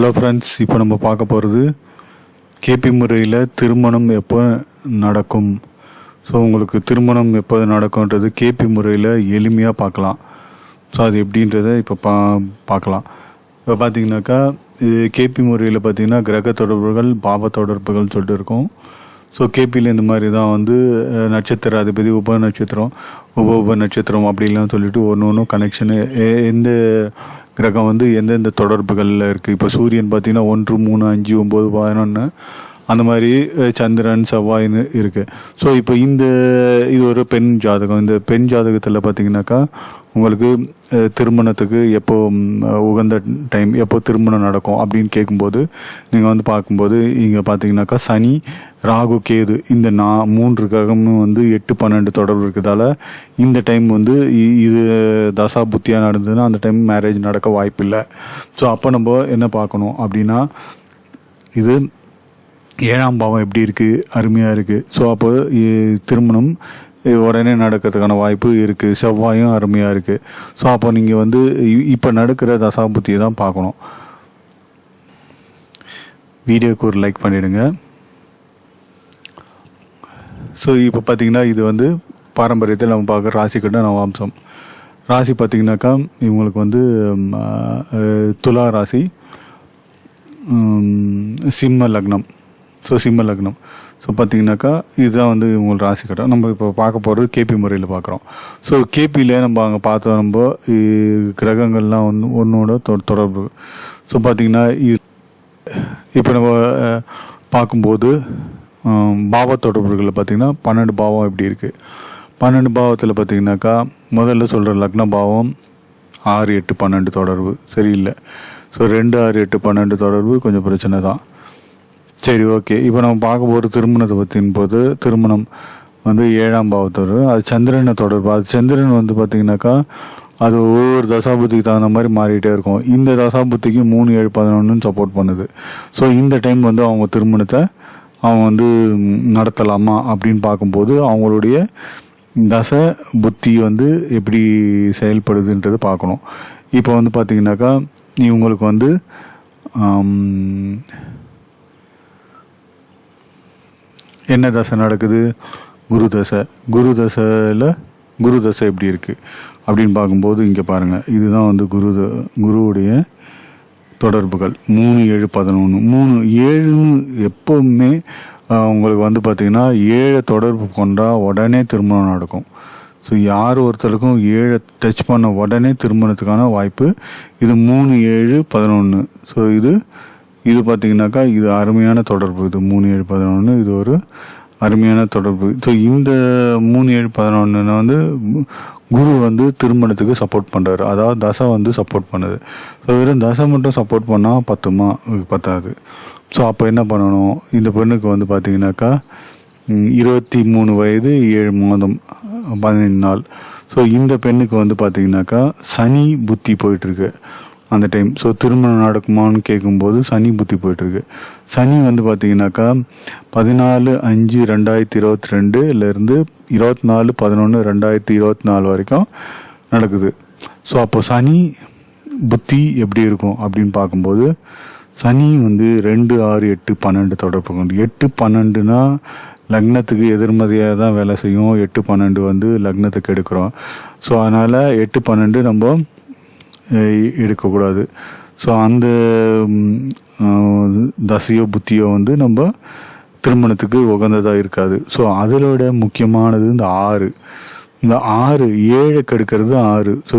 Hello friends இப்போ நம்ம பார்க்க போகிறது கேபி முறையில் திருமணம் எப்போ நடக்கும்? ஸோ உங்களுக்கு திருமணம் எப்போ நடக்கும்ன்றது கேபி முறையில் எளிமையாக பார்க்கலாம். ஸோ அது எப்படின்றத இப்போ பா பார்க்கலாம். இப்போ பார்த்தீங்கன்னாக்கா இது கேபி முறையில் பார்த்தீங்கன்னா கிரக தொடர்புகள் பாவ தொடர்புகள் சொல்லிட்டு இருக்கும். ஸோ கேபியில் இந்த மாதிரி தான் வந்து நட்சத்திர அதிபதி உப நட்சத்திரம் உப உப நட்சத்திரம் அப்படிலாம் சொல்லிட்டு ஒன்று ஒன்றும் கனெக்ஷனு எந்த கிரகம் வந்து எந்தெந்த தொடர்புகளில் இருக்குது இப்போ சூரியன் பார்த்தீங்கன்னா ஒன்று மூணு அஞ்சு ஒம்பது பதினொன்று அந்த மாதிரி சந்திரன் செவ்வாய்னு இருக்குது ஸோ இப்போ இந்த இது ஒரு பெண் ஜாதகம். இந்த பெண் ஜாதகத்தில் பார்த்தீங்கன்னாக்கா உங்களுக்கு திருமணத்துக்கு எப்போ உகந்த டைம் எப்போ திருமணம் நடக்கும் அப்படின்னு கேட்கும்போது நீங்கள் வந்து பார்க்கும்போது இங்கே பார்த்தீங்கன்னாக்கா சனி ராகு கேது இந்த நா மூன்று கிரகமும் வந்து எட்டு பன்னெண்டு தொடர்பு இருக்கிறதால இந்த டைம் வந்து இ- இது தசா புத்தியாக நடந்ததுன்னா அந்த டைம் மேரேஜ் நடக்க வாய்ப்பில்லை. ஸோ அப்போ நம்ம என்ன பார்க்கணும் அப்படின்னா இது ஏழாம் பாவம் எப்படி இருக்குது அருமையாக இருக்குது ஸோ அப்போ திருமணம் உடனே நடக்கிறதுக்கான வாய்ப்பு இருக்குது செவ்வாயும் அருமையாக இருக்குது ஸோ அப்போ நீங்கள் வந்து இப்போ நடக்கிற தசாபுத்தியை தான் பார்க்கணும். வீடியோக்கு ஒரு லைக் பண்ணிவிடுங்க ஸோ இப்போ பார்த்தீங்கன்னா இது வந்து பாரம்பரியத்தில் நம்ம பார்க்குற ராசிக்கிட்ட கட்ட நவாம்சம். ராசி பார்த்தீங்கன்னாக்கா இவங்களுக்கு வந்து துலா ராசி சிம்ம லக்னம். ஸோ சிம்ம லக்னம். ஸோ பார்த்தீங்கன்னாக்கா இதுதான் வந்து உங்களுக்கு ராசி கட்டம். நம்ம இப்போ பார்க்க போகிறது கேபி முறையில் பார்க்குறோம். ஸோ கேபியில் நம்ம அங்கே பார்த்தோம் நம்ம கிரகங்கள்லாம் ஒன்று ஒன்றோட தொ- தொடர்பு. ஸோ பார்த்தீங்கன்னா இப்போ நம்ம பார்க்கும்போது பாவ தொடர்புகளை பார்த்தீங்கன்னா பன்னெண்டு பாவம் எப்படி இருக்குது பன்னெண்டு பாவத்தில் பார்த்தீங்கன்னாக்கா முதல்ல சொல்கிற லக்ன பாவம் ஆறு எட்டு பன்னெண்டு தொடர்பு. சரியில்லை. ஸோ ரெண்டு ஆறு எட்டு பன்னெண்டு தொடர்பு கொஞ்சம் பிரச்சனை தான். சரி ஓகே. இப்போ நம்ம பார்க்க போகிற திருமணத்தை பற்றின் போது திருமணம் வந்து ஏழாம் பாவத்தோடு அது சந்திரனை தொடர்பு. அது சந்திரன் வந்து பார்த்தீங்கன்னாக்கா அது ஒவ்வொரு தசாபுத்திக்கு தகுந்த மாதிரி மாறிட்டே இருக்கும். இந்த தசாபுத்திக்கு மூணு ஏழு பதினொன்றுன்னு சப்போர்ட் பண்ணுது. ஸோ இந்த டைம் வந்து அவங்க திருமணத்தை அவங்க வந்து நடத்தலாமா அப்படின்னு பார்க்கும்போது அவங்களுடைய தசை புத்தி வந்து எப்படி செயல்படுதுன்றது பார்க்கணும். இப்போ வந்து பார்த்தீங்கன்னாக்கா இவங்களுக்கு வந்து என்ன தசை நடக்குது? குரு தசை. குரு தசையில் குரு தசை எப்படி இருக்குது அப்படின்னு பார்க்கும்போது இங்கே பாருங்கள் இதுதான் வந்து குரு த- குருவுடைய தொடர்புகள். மூணு ஏழு பதினொன்று மூணு ஏழுன்னு எப்போவுமே உங்களுக்கு வந்து பார்த்திங்கன்னா ஏழை தொடர்பு கொண்டா உடனே திருமணம் நடக்கும். ஸோ யார் ஒருத்தருக்கும் ஏழை டச் பண்ண உடனே திருமணத்துக்கான வாய்ப்பு இது மூணு ஏழு பதினொன்று ஸோ இது இது பார்த்தீங்கன்னாக்கா இது அருமையான தொடர்பு. இது மூணு ஏழு பதினொன்று இது ஒரு அருமையான தொடர்பு. ஸோ இந்த மூணு ஏழு பதினொன்று வந்து குரு வந்து திருமணத்துக்கு சப்போர்ட் பண்ணுறாரு அதாவது தசை வந்து சப்போர்ட் பண்ணுது. ஸோ வெறும் தசை மட்டும் சப்போர்ட் பண்ணால் பத்துமா? இது பத்தாது. ஸோ அப்போ என்ன பண்ணணும்? இந்த பெண்ணுக்கு வந்து பார்த்தீங்கன்னாக்கா இருபத்தி மூணு வயது ஏழு மாதம் பதினைந்து நாள். ஸோ இந்த பெண்ணுக்கு வந்து பார்த்தீங்கன்னாக்கா சனி புத்தி போயிட்டுருக்கு அந்த டைம் ஸோ திருமணம் நடக்குமான்னு கேட்கும்போது சனி புத்தி போயிட்டுருக்கு. சனி வந்து பார்த்தீங்கன்னாக்கா பதினாலு அஞ்சு ரெண்டாயிரத்தி இருபத்தி ரெண்டுலேருந்து இருபத்தி நாலு பதினொன்று ரெண்டாயிரத்தி இருபத்தி நாலு வரைக்கும் நடக்குது. ஸோ அப்போ சனி புத்தி எப்படி இருக்கும் அப்படின்னு பார்க்கும்போது சனி வந்து ரெண்டு ஆறு எட்டு பன்னெண்டு தொடர்பு கொண்டு. எட்டு பன்னெண்டுனா லக்னத்துக்கு எதிர்மதியாக தான் வேலை செய்யும். எட்டு பன்னெண்டு வந்து லக்னத்துக்கு எடுக்கிறோம். ஸோ அதனால் எட்டு பன்னெண்டு நம்ம எடுக்கக்கூடாது. ஸோ அந்த தசையோ புத்தியோ வந்து நம்ம திருமணத்துக்கு உகந்ததாக இருக்காது. ஸோ அதிலோட முக்கியமானது இந்த ஆறு. இந்த ஆறு ஏழை கெடுக்கிறது ஆறு. ஸோ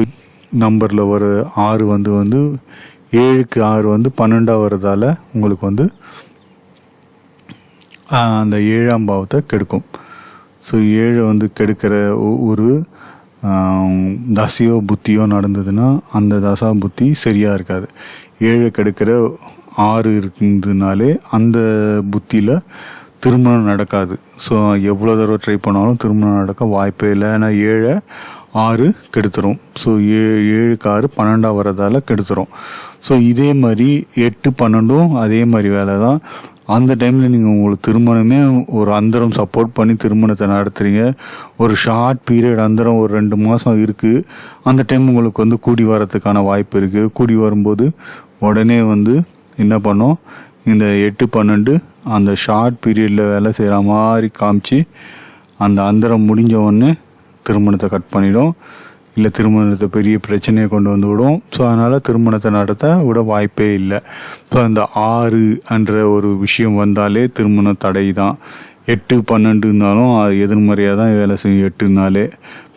நம்பரில் வர ஆறு வந்து வந்து ஏழுக்கு ஆறு வந்து பன்னெண்டாக வர்றதால உங்களுக்கு வந்து அந்த ஏழாம் பாவத்தை கெடுக்கும். ஸோ ஏழை வந்து கெடுக்கிற ஒ- ஒரு தசையோ புத்தியோ நடந்ததுன்னா அந்த தசா புத்தி சரியாக இருக்காது. ஏழை கெடுக்கிற ஆறு இருந்ததுனாலே அந்த புத்தியில் திருமணம் நடக்காது. ஸோ எவ்வளோ தடவை ட்ரை பண்ணாலும் திருமணம் நடக்க வாய்ப்பே இல்லை. ஏன்னா ஏழை ஆறு கெடுத்துரும். ஸோ ஏ ஏழுக்கு ஆறு பன்னெண்டாக வரதால் கெடுத்துரும். ஸோ இதே மாதிரி எட்டு பன்னெண்டும் அதே மாதிரி வேலை தான் அந்த டைமில் நீங்கள் உங்களுக்கு திருமணமே ஒரு அந்தரம் சப்போர்ட் பண்ணி திருமணத்தை நடத்துறீங்க. ஒரு ஷார்ட் பீரியட் அந்தரம் ஒரு ரெண்டு மாதம் இருக்குது அந்த டைம் உங்களுக்கு வந்து கூடி வரதுக்கான வாய்ப்பு இருக்குது கூடி வரும்போது உடனே வந்து என்ன பண்ணோம்? இந்த எட்டு பன்னெண்டு அந்த ஷார்ட் பீரியடில் வேலை செய்கிற மாதிரி காமிச்சு அந்த அந்தரம் முடிஞ்ச உடனே திருமணத்தை கட் பண்ணிடும். இல்லை திருமணத்தை பெரிய பிரச்சனையை கொண்டு வந்து விடும். ஸோ அதனால் திருமணத்தை நடத்த விட வாய்ப்பே இல்லை. ஸோ அந்த ஆறு என்ற ஒரு விஷயம் வந்தாலே திருமண தடை தான். எட்டு பன்னெண்டுனாலும் அது எதிர்மறையாக தான் வேலை செய்யும். எட்டுனாலே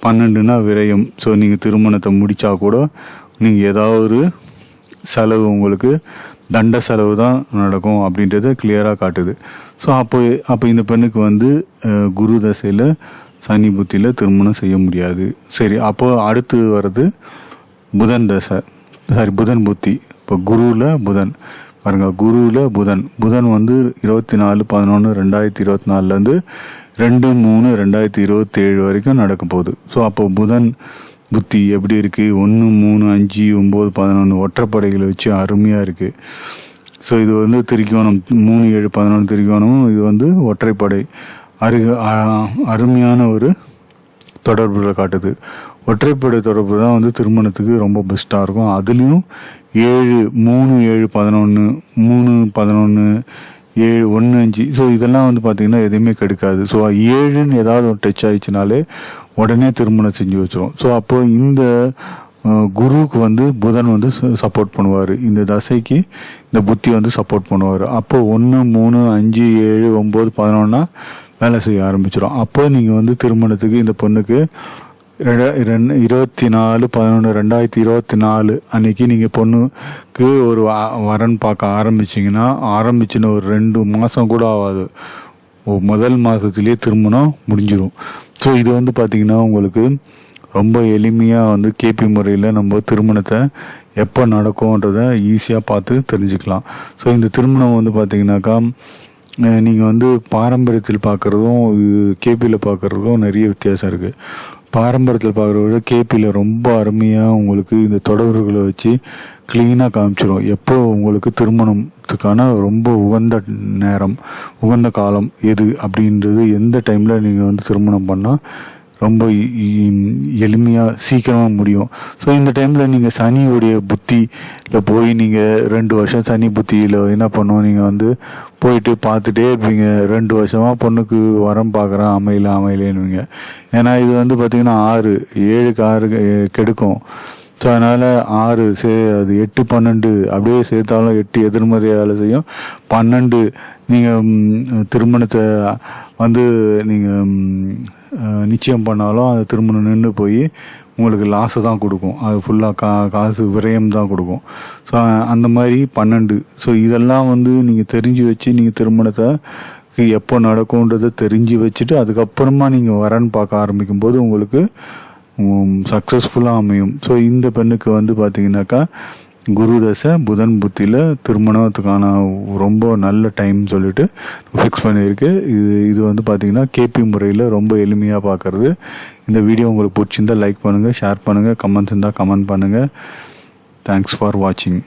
பன்னெண்டுனா விரயம். ஸோ நீங்கள் திருமணத்தை முடித்தா கூட நீங்கள் ஏதாவது ஒரு செலவு உங்களுக்கு தண்ட செலவு தான் நடக்கும் அப்படின்றத கிளியராக காட்டுது. ஸோ அப்போ அப்போ இந்த பெண்ணுக்கு வந்து குரு தசையில் சனி புத்தியில் திருமணம் செய்ய முடியாது. சரி அப்போ அடுத்து வர்றது புதன் தசை. சாரி புதன் புத்தி. இப்போ குருவில் புதன். பாருங்க குருவில் புதன். புதன் வந்து இருபத்தி நாலு பதினொன்று ரெண்டாயிரத்தி இருபத்தி நாலுலேருந்து ரெண்டு மூணு ரெண்டாயிரத்தி இருபத்தி ஏழு வரைக்கும் நடக்க போகுது. ஸோ அப்போ புதன் புத்தி எப்படி இருக்குது ஒன்று மூணு அஞ்சு ஒம்பது பதினொன்று ஒற்றைப்படைகளை வச்சு அருமையாக இருக்குது ஸோ இது வந்து திரிக்கோணம் மூணு ஏழு பதினொன்று திரிகோணம் இது வந்து ஒற்றைப்படை. அருக அருமையான ஒரு தொடர்புகளை காட்டுது. ஒற்றைப்படை தொடர்பு தான் வந்து திருமணத்துக்கு ரொம்ப பெஸ்ட்டாக இருக்கும். அதுலேயும் ஏழு மூணு ஏழு பதினொன்று மூணு பதினொன்று ஏழு ஒன்று அஞ்சு. ஸோ இதெல்லாம் வந்து பார்த்திங்கன்னா எதுவுமே கெடுக்காது. ஸோ ஏழுன்னு ஏதாவது ஒரு டச் ஆயிடுச்சுனாலே உடனே திருமணம் செஞ்சு வச்சிரும். ஸோ அப்போ இந்த குருவுக்கு வந்து புதன் வந்து சப்போர்ட் பண்ணுவார். இந்த தசைக்கு இந்த புத்தி வந்து சப்போர்ட் பண்ணுவார். அப்போ ஒன்று மூணு அஞ்சு ஏழு ஒம்பது பதினொன்னா வேலை செய்ய ஆரம்பிச்சிடும் அப்போ நீங்கள் வந்து திருமணத்துக்கு இந்த பொண்ணுக்கு ரெண்டு- இருபத்தி நாலு பதினொன்று ரெண்டாயிரத்தி இருபத்தி நாலு அன்னைக்கு நீங்கள் பொண்ணுக்கு ஒரு வரன் பார்க்க ஆரம்பிச்சிங்கன்னா ஆரம்பிச்சுன்னு ஒரு ரெண்டு மாதம் கூட ஆகாது. முதல் மாதத்துலேயே திருமணம் முடிஞ்சிடும் ஸோ இது வந்து பார்த்திங்கன்னா உங்களுக்கு ரொம்ப எளிமையாக வந்து கேபி முறையில் நம்ம திருமணத்தை எப்போ நடக்கும்ன்றதை ஈஸியாக பார்த்து தெரிஞ்சுக்கலாம். ஸோ இந்த திருமணம் வந்து பார்த்திங்கனாக்கா நீங்கள் வந்து பாரம்பரியத்தில் பார்க்குறதும் கேபியில் பார்க்குறதும் நிறைய வித்தியாசம் இருக்குது பாரம்பரியத்தில் பார்க்குறத விட கேபியில் ரொம்ப அருமையாக உங்களுக்கு இந்த தொடர்புகளை வச்சு க்ளீனாக காமிச்சிடும் எப்போ உங்களுக்கு திருமணத்துக்கான ரொம்ப உகந்த நேரம் உகந்த காலம் எது அப்படின்றது எந்த டைமில் நீங்கள் வந்து திருமணம் பண்ணால் ரொம்ப எளிமையாக சீக்கிரமாக முடியும். ஸோ இந்த டைமில் நீங்கள் சனியுடைய புத்தியில் போய் நீங்கள் ரெண்டு வருஷம் சனி புத்தியில் என்ன பண்ணுவோம் நீங்கள் வந்து போயிட்டு பார்த்துட்டே இருப்பீங்க. ரெண்டு வருஷமாக பொண்ணுக்கு வரம் பார்க்குறேன் அமையல அமையலேன்னுவீங்க. ஏன்னா இது வந்து பார்த்திங்கன்னா ஆறு ஏழுக்கு ஆறு கெடுக்கும். ஸோ அதனால் ஆறு சே அது எட்டு பன்னெண்டு அப்படியே சேர்த்தாலும் எட்டு எதிர்மறை வேலை செய்யும். பன்னெண்டு நீங்கள் திருமணத்தை வந்து நீங்கள் நிச்சயம் பண்ணாலும் அது திருமணம் நின்று போய் உங்களுக்கு லாஸு தான் கொடுக்கும். அது ஃபுல்லாக கா காசு விரயம் தான் கொடுக்கும். ஸோ அந்த மாதிரி பன்னெண்டு. ஸோ இதெல்லாம் வந்து நீங்கள் தெரிஞ்சு வச்சு நீங்கள் திருமணத்தை எப்போ நடக்கும்ன்றதை தெரிஞ்சு வச்சுட்டு அதுக்கப்புறமா நீங்கள் வரன்னு பார்க்க ஆரம்பிக்கும் போது உங்களுக்கு சக்ஸஸ்ஃபுல்லாக அமையும். ஸோ இந்த பெண்ணுக்கு வந்து பார்த்தீங்கன்னாக்கா குரு தசை புதன் புத்தியில் திருமணத்துக்கான ரொம்ப நல்ல டைம் சொல்லிட்டு ஃபிக்ஸ் பண்ணியிருக்கு. இது இது வந்து பார்த்தீங்கன்னா கேபி முறையில் ரொம்ப எளிமையாக பார்க்கறது இந்த வீடியோ உங்களுக்கு பிடிச்சிருந்தா லைக் பண்ணுங்கள் ஷேர் பண்ணுங்கள் கமெண்ட்ஸ் இருந்தால் கமெண்ட் பண்ணுங்கள் தேங்க்ஸ் ஃபார் வாட்சிங்